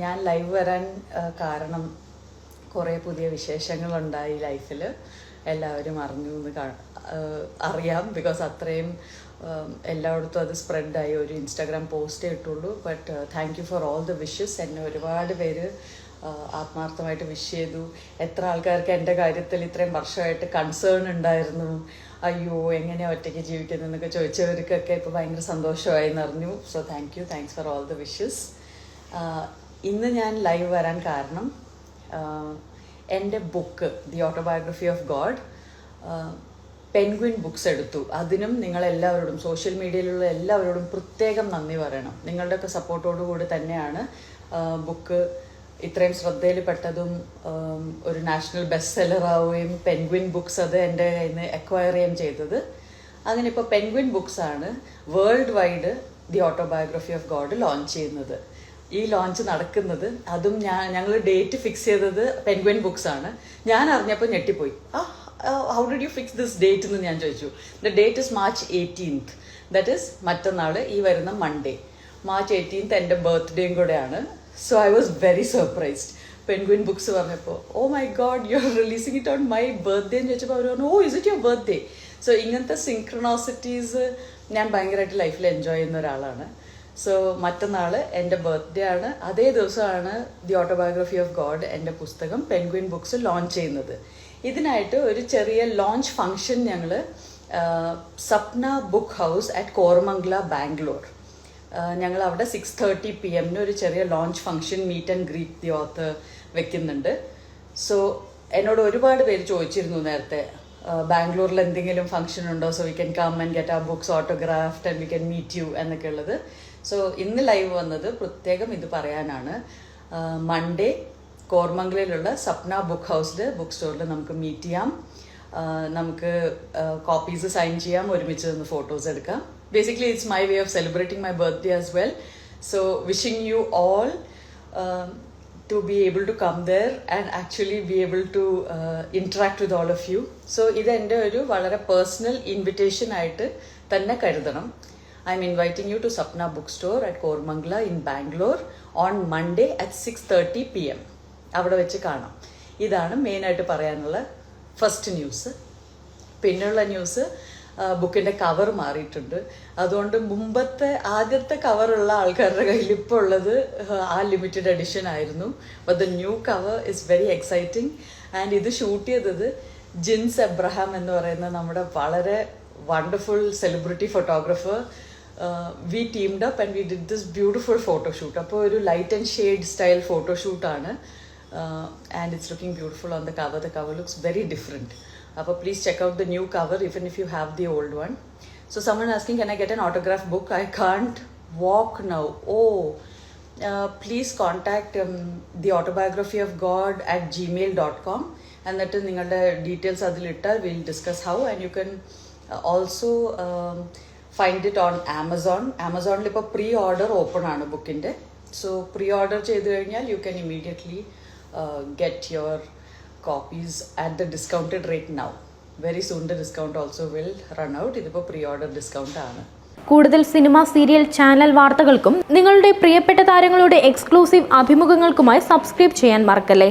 ഞാൻ ലൈവ് വരാൻ കാരണം കുറേ പുതിയ വിശേഷങ്ങളുണ്ടായി ലൈഫിൽ എല്ലാവരും അറിഞ്ഞു എന്ന് അറിയാം. ബിക്കോസ് അത്രയും എല്ലായിടത്തും അത് സ്പ്രെഡായി ഒരു ഇൻസ്റ്റാഗ്രാം പോസ്റ്റേ ഇട്ടുള്ളൂ. But thank you for all the wishes എന്നെ ഒരുപാട് പേര് ആത്മാർത്ഥമായിട്ട് വിഷ് ചെയ്തു. എത്ര ആൾക്കാർക്ക് എന്റെ കാര്യത്തിൽ ഇത്രയും വർഷമായിട്ട് കൺസേൺ ഉണ്ടായിരുന്നു. അയ്യോ എങ്ങനെയാണ് ഒറ്റയ്ക്ക് ജീവിക്കുന്നതെന്നൊക്കെ ചോദിച്ചവർക്കൊക്കെ ഇപ്പോൾ ഭയങ്കര സന്തോഷമായി എന്നറിഞ്ഞു. So thank you thanks for all the wishes ഇന്ന് ഞാൻ ലൈവ് വരാൻ കാരണം എന്റെ book the autobiography of God Penguin books എടുത്തു. അതിനും നിങ്ങളെല്ലാവരോടും സോഷ്യൽ മീഡിയയിലുള്ള എല്ലാവരോടും പ്രത്യേകം നന്ദി പറയണം. നിങ്ങളുടെയൊക്കെ സപ്പോർട്ടോടുകൂടി തന്നെയാണ് ബുക്ക് ഇത്രയും ശ്രദ്ധയിൽപ്പെട്ടതും ഒരു നാഷണൽ ബെസ്റ്റ് സെല്ലർ ആവുകയും പെൻഗ്വിൻ ബുക്സ് അത് എന്റെ കയ്യിൽ നിന്ന് എക്വയർ ചെയ്യുകയും ചെയ്തത്. അങ്ങനെ ഇപ്പോൾ പെൻഗ്വിൻ ബുക്സ് ആണ് world wide the autobiography of God launch ചെയ്യുന്നത്. ഈ ലോഞ്ച് നടക്കുന്നത്. അതും ഞാൻ ഞങ്ങൾ ഡേറ്റ് ഫിക്സ് ചെയ്തത് പെൻഗ്വിൻ ബുക്സ് ആണ്. ഞാൻ അറിഞ്ഞപ്പോൾ ഞെട്ടിപ്പോയി. ആ how did you fix this date എന്ന് ഞാൻ ചോദിച്ചു. The date is March eighteenth that is മറ്റന്നാൾ ഈ വരുന്ന മൺഡേ മാർച്ച് എയ്റ്റീൻത്ത് എന്റെ ബർത്ത്ഡേയും കൂടെയാണ്. So I was very surprised Penguin books പറഞ്ഞപ്പോൾ ഓ my God you are releasing it on my birthday എന്ന് ചോദിച്ചപ്പോൾ അവർ പറഞ്ഞു ഓ is it your birthday so ഇങ്ങനത്തെ സിങ്ക്രണോസിറ്റീസ് ഞാൻ ഭയങ്കരമായിട്ട് ലൈഫിൽ എൻജോയ് ചെയ്യുന്ന ഒരാളാണ്. സോ മറ്റന്നാൾ എന്റെ ബർത്ത്ഡേ ആണ്. അതേ ദിവസമാണ് ദി ഓട്ടോബയോഗ്രഫി ഓഫ് ഗോഡ് എന്റെ പുസ്തകം പെൻഗ്വിൻ ബുക്സ് ലോഞ്ച് ചെയ്യുന്നത്. ഇതിനായിട്ട് ഒരു ചെറിയ ലോഞ്ച് ഫംഗ്ഷൻ ഞങ്ങൾ Sapna book house at Koramangala Bangalore ഞങ്ങൾ അവിടെ സിക്സ് തേർട്ടി പി എമ്മിന് ഒരു ചെറിയ launch function meet and greet the author വെക്കുന്നുണ്ട്. സോ എന്നോട് ഒരുപാട് പേര് ചോദിച്ചിരുന്നു നേരത്തെ ബാംഗ്ലൂരിൽ എന്തെങ്കിലും ഫംഗ്ഷൻ ഉണ്ടോ? So we can come and get ആ books autographed and we can meet you എന്നൊക്കെ ഉള്ളത്. സോ ഇന്ന് ലൈവ് വന്നത് പ്രത്യേകം ഇത് പറയാനാണ്. മൺഡേ കോർമംഗലയിലുള്ള സപ്ന ബുക്ക് ഹൗസിൽ ബുക്ക് സ്റ്റോറിൽ നമുക്ക് മീറ്റ് ചെയ്യാം. നമുക്ക് കോപ്പീസ് സൈൻ ചെയ്യാം ഒരുമിച്ച് നിന്ന് ഫോട്ടോസ് എടുക്കാം. Basically it's my way of celebrating my birthday as well so wishing you all be able to come there and actually be able to uh, interact with all of you. So ഇത് എന്റെ ഒരു വളരെ personal invitation ആയിട്ട് തന്നെ കരുതണം. You to Sapna book store at Koramangala in Bangalore on Monday at six thirty P M അവിടെ വെച്ച് കാണാം. ഇതാണ് മെയിനായിട്ട് പറയാനുള്ള ഫസ്റ്റ് ന്യൂസ് പിന്നെയുള്ള ന്യൂസ് ബുക്കിന്റെ കവർ മാറിയിട്ടുണ്ട്. അതുകൊണ്ട് മുമ്പത്തെ ആദ്യത്തെ കവറുള്ള ആൾക്കാരുടെ കയ്യിൽ ഇപ്പോൾ ഉള്ളത് ആ ലിമിറ്റഡ് എഡിഷൻ ആയിരുന്നു. But the new cover is very exciting and ഇത് ഷൂട്ട് ചെയ്തത് ജിൻസ് എബ്രഹാം എന്ന് പറയുന്ന നമ്മുടെ വളരെ wonderful celebrity photographer we teamed up and we did this beautiful photoshoot അപ്പോൾ ഒരു light and shade style ഫോട്ടോഷൂട്ടാണ് and it's looking beautiful on the cover the cover looks very different അപ്പോൾ please check out the new cover even if you have the old one so someone asking can I get an autograph book I can't walk now oh please contact the autobiography of God at Gmail dot com എന്നിട്ട് നിങ്ങളുടെ details അതിലിട്ടാൽ will discuss how and you can also find it on Amazon ആമസോണിൽ ഇപ്പോൾ pre order open ആണ് ബുക്കിന്റെ so pre order ചെയ്ത് കഴിഞ്ഞാൽ you can immediately get your copies at the discounted rate now very soon the discount also will run out ഇതിപ്പോൾ pre order discount ആണ്. കൂടുതൽ cinema serial channel വാർത്തകൾക്കും നിങ്ങളുടെ പ്രിയപ്പെട്ട താരങ്ങളുടെ എക്സ്ക്ലൂസീവ് അഭിമുഖങ്ങൾക്കുമായി സബ്സ്ക്രൈബ് ചെയ്യാൻ മറക്കല്ലേ?